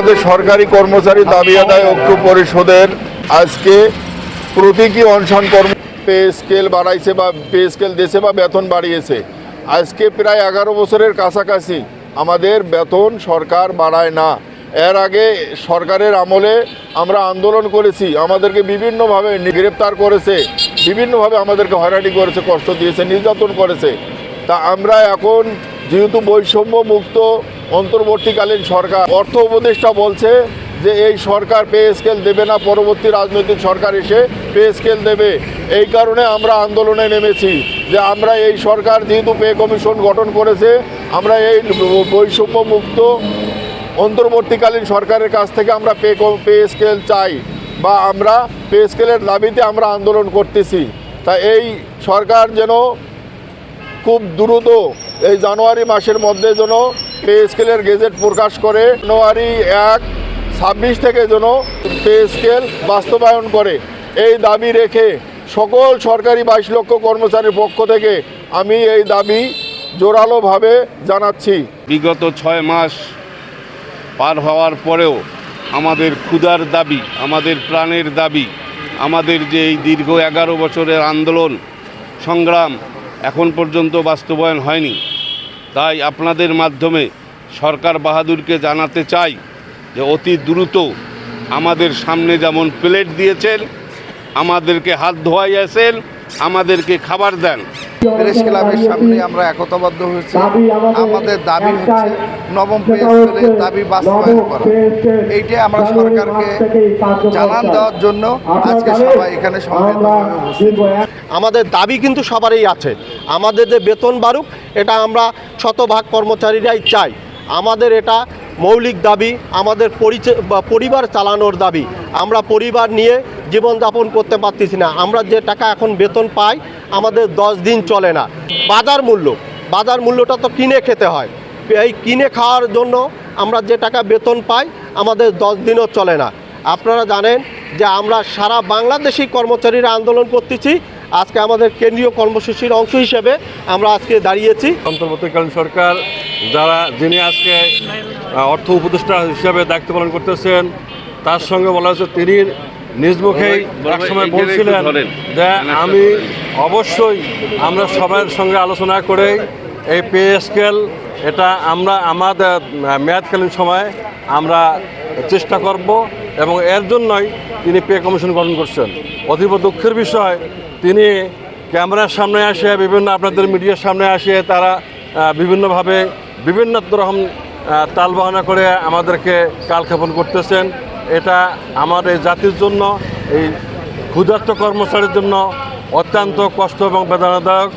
আমাদের সরকারি কর্মচারী দাবি আদায় ঐক্য পরিষদের আজকে প্রতীকী অনশন কর্ম পে স্কেল বাড়াইছে বা পে স্কেল দিয়েছে বা বেতন বাড়িয়েছে। আজকে প্রায় এগারো বছরের কাছাকাছি আমাদের বেতন সরকার বাড়ায় না। এর আগে সরকারের আমলে আমরা আন্দোলন করেছি, আমাদেরকে বিভিন্নভাবে গ্রেপ্তার করেছে, বিভিন্নভাবে আমাদেরকে হয়রানি করেছে, কষ্ট দিয়েছে, নির্যাতন করেছে। তা আমরা এখন যেহেতু বৈষম্য মুক্ত অন্তর্বর্তীকালীন সরকার। অর্থ উপদেষ্টা বলছে যে এই সরকার পে স্কেল দেবে না, পরবর্তী রাজনৈতিক সরকার এসে পে স্কেল দেবে। এই কারণে আমরা আন্দোলনে নেমেছি যে আমরা এই সরকার যেহেতু পে কমিশন গঠন করেছে, আমরা এই বৈষম্য মুক্ত অন্তর্বর্তীকালীন সরকারের কাছ থেকে আমরা পে পে স্কেল চাই বা আমরা পে স্কেলের দাবিতে আমরা আন্দোলন করতেছি। তা এই সরকার যেন খুব দ্রুত এই জানুয়ারি মাসের মধ্যে যেন পে স্কেলের গেজেট প্রকাশ করে জানুয়ারি এক, ছাব্বিশ থেকে যেন পে স্কেল বাস্তবায়ন করে। এই দাবি রেখে সকল সরকারি বাইশ লক্ষ কর্মচারীর পক্ষ থেকে আমি এই দাবি জোরালোভাবে জানাচ্ছি। বিগত ছয় মাস পার হওয়ার পরেও আমাদের ক্ষুধার দাবি, আমাদের প্রাণের দাবি, আমাদের যে এই দীর্ঘ এগারো বছরের আন্দোলন, সংগ্রাম এখন পর্যন্ত বাস্তবায়ন হয়নি। তাই আপনাদের মাধ্যমে সরকার বাহাদুরকে জানাতে চাই যে অতি দ্রুত আমাদের সামনে যেমন প্লেট দিয়েছেন, আমাদেরকে হাত ধোয়াইয়াছেন, আমাদেরকে খাবার দেন। প্রেস ক্লাবের সামনে আমরা একতাবদ্ধ হয়েছি। আমাদের দাবি হচ্ছে নবম পে স্কেলের দাবি বাস্তবায়ন করা। এইটাই আমরা সরকারকে জানান দেওয়ার জন্য আজকে সবাই এখানে উপস্থিত আমাদের দাবি কিন্তু সবারই আছে। আমাদের যে বেতন বাড়ুক এটা আমরা শতভাগ কর্মচারীরাই চাই। আমাদের এটা মৌলিক দাবি আমাদের পরিচয় বা পরিবার চালানোর দাবি। আমরা পরিবার নিয়ে জীবনযাপন করতে পারতেছি না। আমরা যে টাকা এখন বেতন পাই, আমাদের দশ দিন চলে না। বাজার মূল্য, বাজার মূল্যটা তো কিনে খেতে হয়। এই কিনে খাওয়ার জন্য আমরা যে টাকা বেতন পাই, আমাদের দশ দিনও চলে না। আপনারা জানেন যে আমরা সারা বাংলাদেশি কর্মচারীরা আন্দোলন করতেছি। আজকে আমাদের কেন্দ্রীয় কর্মসূচির অংশ হিসেবে আমরা আজকে দাঁড়িয়েছি। অন্তর্বর্তীকালীন সরকার যারা, যিনি আজকে অর্থ উপদেষ্টা হিসেবে দায়িত্ব পালন করতেছেন, তার সঙ্গে বলা হয়েছে তিনি নিজ মুখেই একসময় বলছিলেন যে আমি অবশ্যই আমরা সবার সঙ্গে আলোচনা করে এই পে স্কেল এটা আমরা আমাদের মেয়াদকালীন সময় আমরা চেষ্টা করব এবং এর জন্যই তিনি পে কমিশন গঠন করছেন। অতীব দুঃখের বিষয় তিনি ক্যামেরার সামনে আসে বিভিন্ন আপনাদের মিডিয়ার সামনে আসে তারা বিভিন্নভাবে বিভিন্ন রকম তালবাহানা করে আমাদেরকে কালক্ষেপণ করতেছেন। এটা আমার এই জাতির জন্য এই ক্ষুধার্ত কর্মচারীর জন্য অত্যন্ত কষ্ট এবং বেদনাদায়ক।